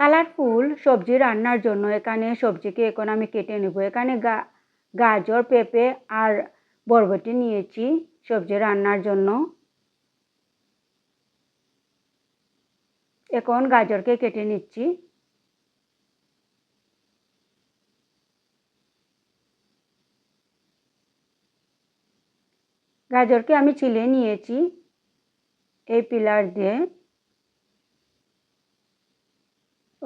Colourful সবজি রান্নার জন্য এখানে সবজিকে এখন আমি কেটে নেব। এখানে গাজর, পেঁপে আর বরবটি নিয়েছি সবজি রান্নার জন্য। এখন গাজরকে কেটে নিচ্ছি। গাজরকে আমি ছিলে নিয়েছি এই পিলার দিয়ে।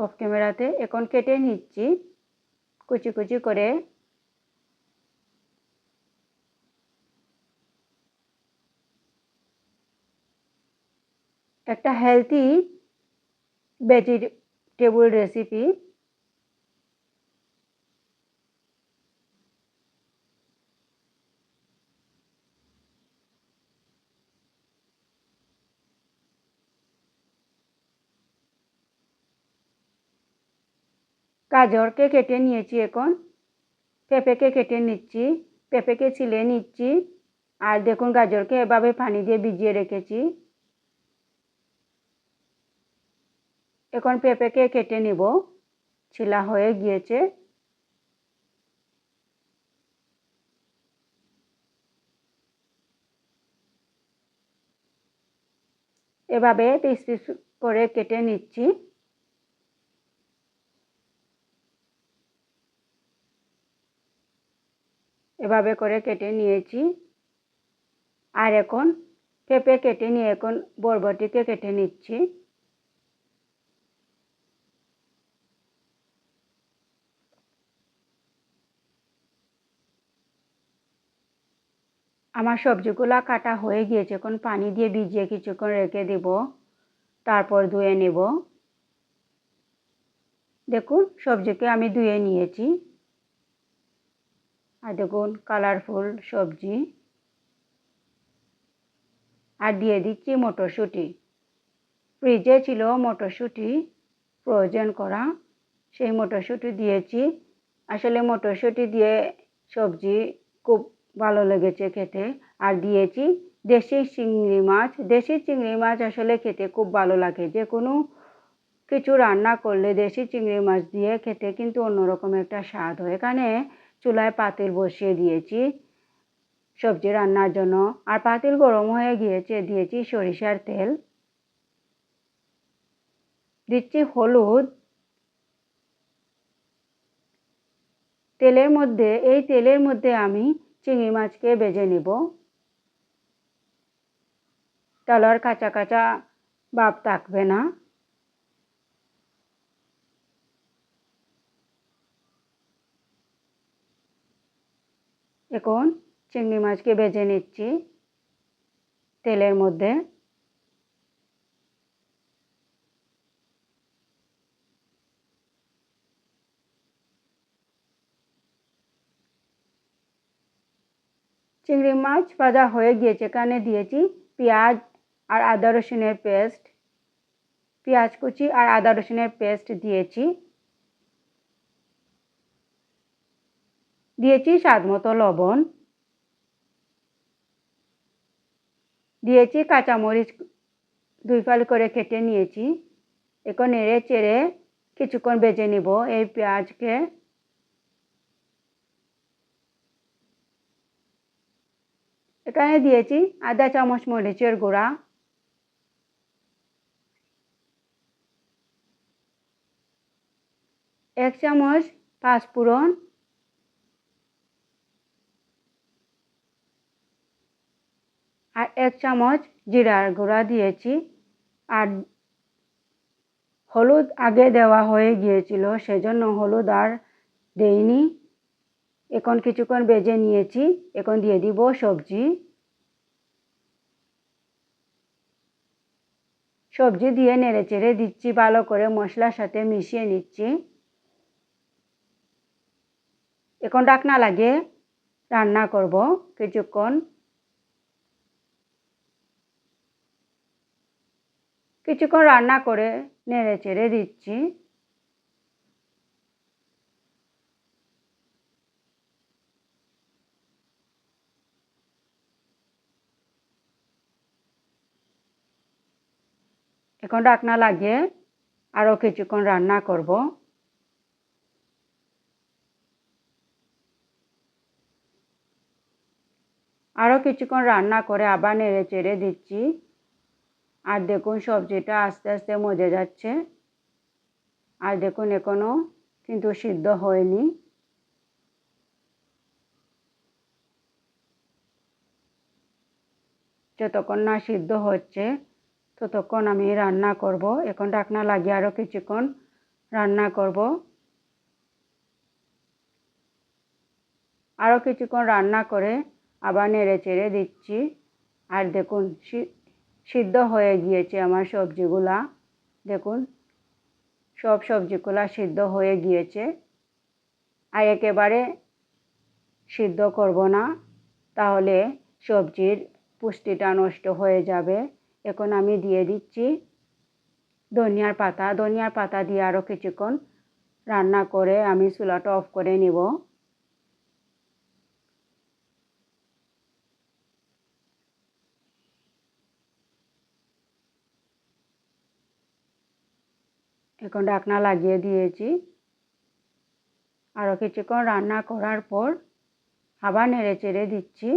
অফ ক্যামেরাতে এখন কেটে নিচ্ছি। কুচি কুচি করে। একটা হেলদি ভেজিটেবল রেসিপি গাজরকে কেটে নিয়েছি এখন। পেঁপেকে কেটে নিচ্ছি, পেঁপেকে ছিলে নিচ্ছি। আর দেখুন গাজরকে এভাবে পানি দিয়ে ভিজিয়ে রেখেছি। এখন পেঁপেকে কেটে নিব। ছিলা হয়ে গিয়েছে। এভাবে পিস পিস করে কেটে নিচ্ছি। এভাবে করে কেটে নিয়েছি। আর এখন পেঁপে কেটে নিয়ে এখন বরবটিকে কেটে নিচ্ছি। আমার সবজিগুলো কাটা হয়ে গিয়েছে, এখন পানি দিয়ে ভিজিয়ে কিছুক্ষণ রেখে দেব, তারপর ধুয়ে নেব। দেখুন, সবজিকে আমি ধুয়ে নিয়েছি। আর দেখুন কালারফুল সবজি। আর দিয়ে দিচ্ছি মটরশুঁটি। ফ্রিজে ছিল মটরশুঁটি। প্রয়োজন করা। সেই মটরশুঁটি দিয়েছি। আসলে মটরশুঁটি দিয়ে সবজি খুব ভালো লেগেছে খেতে। আর দিয়েছি দেশি চিংড়ি মাছ। দেশি চিংড়ি মাছ আসলে খেতে খুব ভালো লাগে। যে কোনো কিছু রান্না করলে দেশি চিংড়ি মাছ দিয়ে খেতে কিন্তু অন্যরকম একটা স্বাদ হয়। এখানে চুলায় পাতিল বসিয়ে দিয়েছি। সবজি রান্নার জন্য। আর পাতিল গরম হয়ে গিয়েছে, দিয়েছি সরিষার তেল। দিচ্ছি হলুদ। তেলের মধ্যে, এই তেলের মধ্যে আমি চিংড়ি মাছকে বেজে নিব। তলার কাঁচা কাঁচা ভাব থাকবে না। এখন চিংড়ি মাছকে ভেজে নিচ্ছি তেলের মধ্যে। চিংড়ি মাছ ভাজা হয়ে গিয়েছে, এখানে দিয়েছি পেঁয়াজ আর আদা রসুনের পেস্ট। পেঁয়াজ কুচি আর আদা রসুনের পেস্ট দিয়েছি। দিয়েছি স্বাদ মতো লবণ। দিয়েছি কাঁচামরিচ দুই ফাল করে কেটে নিয়েছি। এখন নেড়ে চেড়ে কিছুক্ষণ বেজে নিব এই পেঁয়াজকে। এখানে দিয়েছি আধা চামচ, মরিচের গুঁড়া। এক চামচ পাঁচ পাঁচফোড়ন এক চামচ জিরার গুঁড়া দিয়েছি আর হলুদ আগে দেওয়া হয়ে গিয়েছিল, সেজন্য হলুদ আর দেইনি। এখন কিছুক্ষণ বেজে নিয়েছি, এখন দিয়ে দিব সবজি। সবজি দিয়ে নেড়ে চেড়ে দিচ্ছি, ভালো করে মশলার সাথে মিশিয়ে নিচ্ছি। এখন ডাকনা লাগে রান্না করব কিছুক্ষণ। কিছুক্ষণ রান্না করে নেড়ে চেড়ে দিচ্ছি। এখন ডাকনা লাগিয়ে আরও কিছুক্ষণ রান্না করব। আরও কিছুক্ষণ রান্না করে আবার নেড়ে চেড়ে দিচ্ছি। আর দেখুন সবজিটা আস্তে আস্তে মজে যাচ্ছে। আর দেখুন এখনও কিন্তু সিদ্ধ হয়নি। যতক্ষণ না সিদ্ধ হচ্ছে, ততক্ষণ আমি রান্না করব। এখন ঢাকনা লাগিয়ে আরও কিছুক্ষণ রান্না করব। আরও কিছুক্ষণ রান্না করে আবার নেড়ে চেড়ে দিচ্ছি। আর দেখুন সিদ্ধ হয়ে গিয়েছে আমার সবজিগুলা। দেখুন, সব সবজিগুলা সিদ্ধ হয়ে গিয়েছে। আর একেবারে সিদ্ধ করব না, তাহলে সবজির পুষ্টিটা নষ্ট হয়ে যাবে। এখন আমি দিয়ে দিচ্ছি ধনিয়ার পাতা। ধনিয়ার পাতা দিয়ে আরও কিছুক্ষণ রান্না করে আমি চুলাটা অফ করে নিব। এখন ঢাকনা লাগিয়ে দিয়েছি। আরও কিছুক্ষণ রান্না করার পর আবার নেড়ে চেড়ে দিচ্ছি।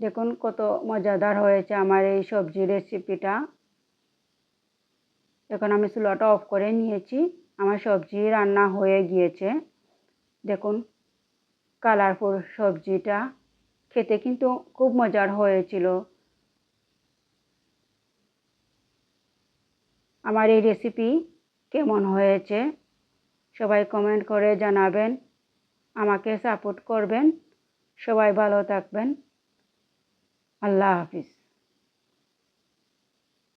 দেখুন কত মজাদার হয়েছে আমার এই সবজি রেসিপিটা। এখন আমি চুলাটা অফ করে নিয়েছি। আমার সবজি রান্না হয়ে গিয়েছে। দেখুন কালারফুল সবজিটা। খেতে কিন্তু খুব মজার হয়েছিল। আমার এই রেসিপি কেমন হয়েছে? সবাই কমেন্ট করে জানাবেন। আমাকে সাপোর্ট করবেন। সবাই ভালো থাকবেন। আল্লাহ হাফিজ।